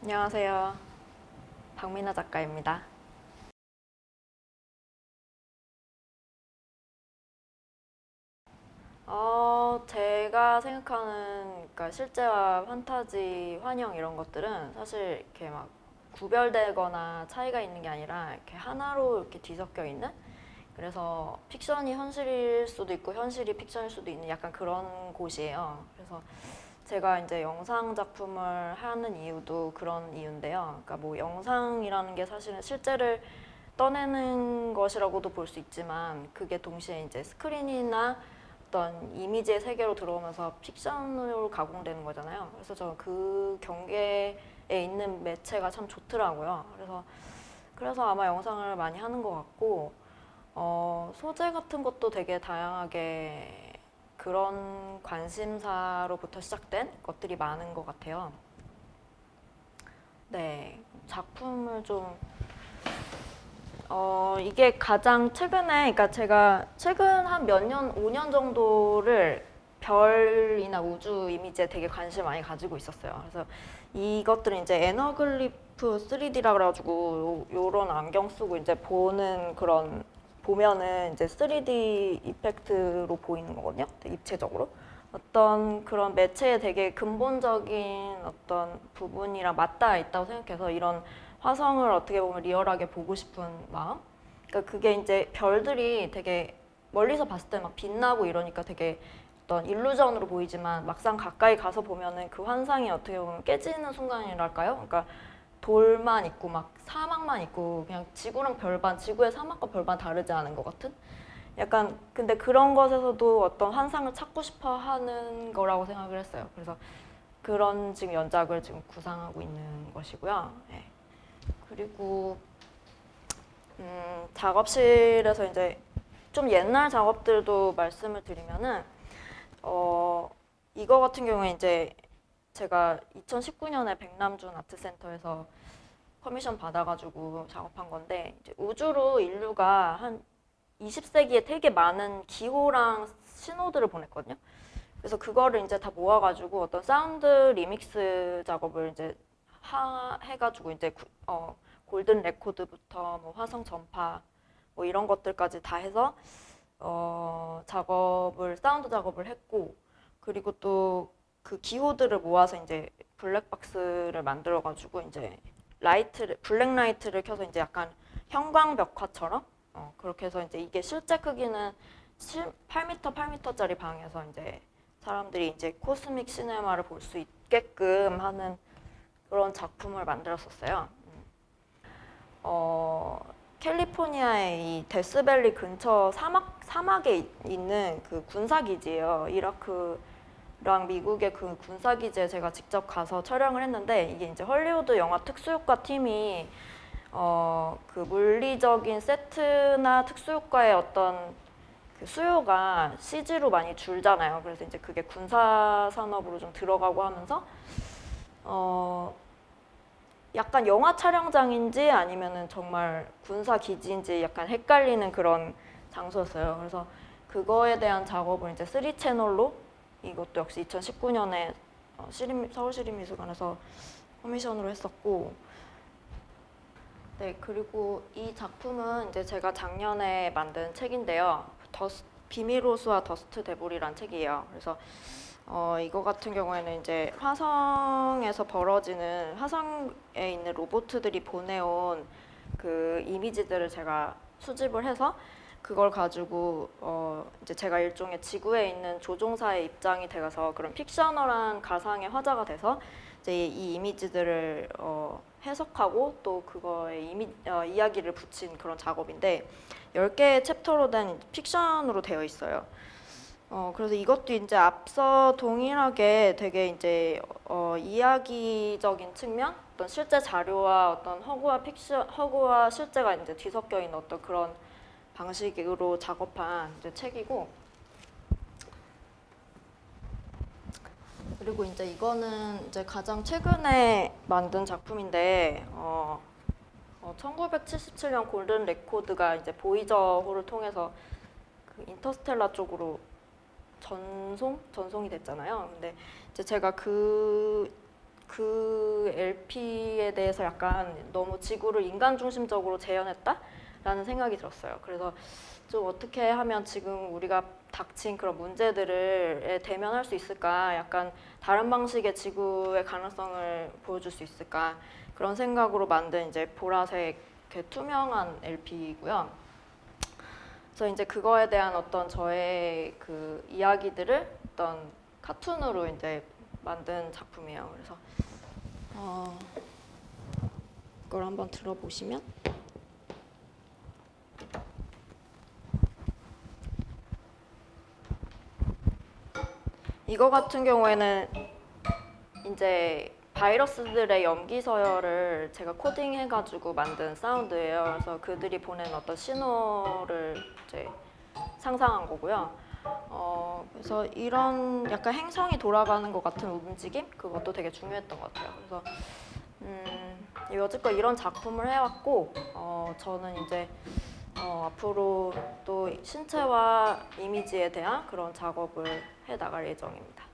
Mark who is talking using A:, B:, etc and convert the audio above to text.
A: 안녕하세요. 박민아 작가입니다. 어, 제가 생각하는 그러니까 실제와 판타지, 환영 이런 것들은 사실 이렇게 막 구별되거나 차이가 있는 게 아니라 이렇게 하나로 이렇게 뒤섞여 있는 그래서 픽션이 현실일 수도 있고 현실이 픽션일 수도 있는 약간 그런 곳이에요. 그래서 제가 이제 영상 작품을 하는 이유도 그런 이유인데요. 그러니까 뭐 영상이라는 게 사실은 실제를 떠내는 것이라고도 볼 수 있지만 그게 동시에 이제 스크린이나 어떤 이미지의 세계로 들어오면서 픽션으로 가공되는 거잖아요. 그래서 저는 그 경계에 있는 매체가 참 좋더라고요. 그래서 그래서 아마 영상을 많이 하는 것 같고 어, 소재 같은 것도 되게 다양하게 그런 관심사로부터 시작된 것들이 많은 것 같아요. 네, 작품을 좀 어, 이게 가장 최근에, 그러니까 제가 최근 한 몇 년, 5년 정도를 별이나 우주 이미지에 되게 관심 많이 가지고 있었어요. 그래서 이것들은 이제 에너글리프 3D라 그래가지고 요, 요런 안경 쓰고 이제 보는 그런 보면은 이제 3D 이펙트로 보이는 거거든요. 입체적으로. 어떤 그런 매체에 되게 근본적인 어떤 부분이랑 맞닿아 있다고 생각해서 이런 화성을 어떻게 보면 리얼하게 보고 싶은 마음. 그러니까 그게 이제 별들이 되게 멀리서 봤을 때 막 빛나고 이러니까 되게 어떤 일루전으로 보이지만 막상 가까이 가서 보면은 그 환상이 어떻게 보면 깨지는 순간이랄까요? 그러니까 돌만 있고 막 사막만 있고 그냥 지구랑 별반, 지구의 사막과 별반 다르지 않은 것 같은? 약간 근데 그런 것에서도 어떤 환상을 찾고 싶어 하는 거라고 생각을 했어요. 그래서 그런 지금 연작을 지금 구상하고 있는 것이고요. 네. 그리고 음, 작업실에서 이제 좀 옛날 작업들도 말씀을 드리면은 어, 이거 같은 경우에 이제 제가 2019년에 백남준 아트센터에서 커미션 받아가지고 작업한 건데 우주로 인류가 한 20세기에 되게 많은 기호랑 신호들을 보냈거든요. 그래서 그거를 이제 다 모아가지고 어떤 사운드 리믹스 작업을 이제 하, 해가지고 이제 구- 어, 골든 레코드부터 뭐 화성 전파 뭐 이런 것들까지 다 해서 어, 작업을 사운드 작업을 했고 그리고 또 그 기호들을 모아서 이제 블랙박스를 만들어 가지고 이제 라이트를 블랙 라이트를 켜서 이제 약간 형광벽화처럼 어, 그렇게 해서 이제 이게 실제 크기는 8m 8m짜리 방에서 이제 사람들이 이제 코스믹 시네마를 볼 수 있게끔 하는 그런 작품을 만들었었어요. 음. 어, 캘리포니아의 이 데스밸리 근처 사막 사막에 이- 있는 그 군사 기지예요. 이라크 랑 미국의 그 군사 기지에 제가 직접 가서 촬영을 했는데 이게 이제 헐리우드 영화 특수효과 팀이 어, 그 물리적인 세트나 특수효과의 어떤 그 수요가 CG로 많이 줄잖아요. 그래서 이제 그게 군사 산업으로 좀 들어가고 하면서 어, 약간 영화 촬영장인지 아니면은 정말 군사 기지인지 약간 헷갈리는 그런 장소였어요. 그래서 그거에 대한 작업을 이제 3 채널로 이것도 역시 2019년에 어, 시립, 서울시립미술관에서 커미션으로 했었고 네 그리고 이 작품은 이제 제가 작년에 만든 책인데요. 더스, 비밀호수와 더스트 데블이란 책이에요. 그래서 어, 이거 같은 경우에는 이제 화성에서 벌어지는 화성에 있는 로봇들이 보내온 그 이미지들을 제가 수집을 해서 그걸 가지고 어, 이제 제가 일종의 지구에 있는 조종사의 입장이 되어서 그런 픽셔널한 가상의 화자가 돼서 이제 이 이미지들을 어, 해석하고 또 그거에 이미, 어, 이야기를 붙인 그런 작업인데 10개의 챕터로 된 픽션으로 되어 있어요. 어, 그래서 이것도 이제 앞서 동일하게 되게 이제 어, 이야기적인 측면, 어떤 실제 자료와 어떤 허구와 픽션, 허구와 실제가 이제 뒤섞여 있는 어떤 그런 방식으로 작업한 책이고, 그리고 이제 이거는 이제 가장 최근에 만든 작품인데, 어, 어, 1977년 골든 레코드가 이제 보이저호를 통해서 그 인터스텔라 쪽으로 전송? 전송이 됐잖아요. 근데 이제 제가 그그 LP에 대해서 약간 너무 지구를 인간 중심적으로 재현했다 라는 생각이 들었어요. 그래서 좀 어떻게 하면 지금 우리가 닥친 그런 문제들을 대면할 수 있을까? 약간 다른 방식의 지구의 가능성을 보여줄 수 있을까? 그런 생각으로 만든 이제 보라색 이렇게 투명한 LP이고요. 그래서 이제 그거에 대한 어떤 저의 그 이야기들을 어떤 카툰으로 이제 만든 작품이에요. 그래서 어, 이걸 한번 들어보시면 이거 같은 경우에는 이제 바이러스들의 염기 서열을 제가 코딩해가지고 만든 사운드예요. 그래서 그들이 보낸 어떤 신호를 이제 상상한 거고요. 어, 그래서 이런 약간 행성이 돌아가는 것 같은 움직임 그것도 되게 중요했던 것 같아요. 그래서 음, 여지껏 이런 작품을 해왔고 어, 저는 이제 어, 앞으로 또 신체와 이미지에 대한 그런 작업을 해 나갈 예정입니다.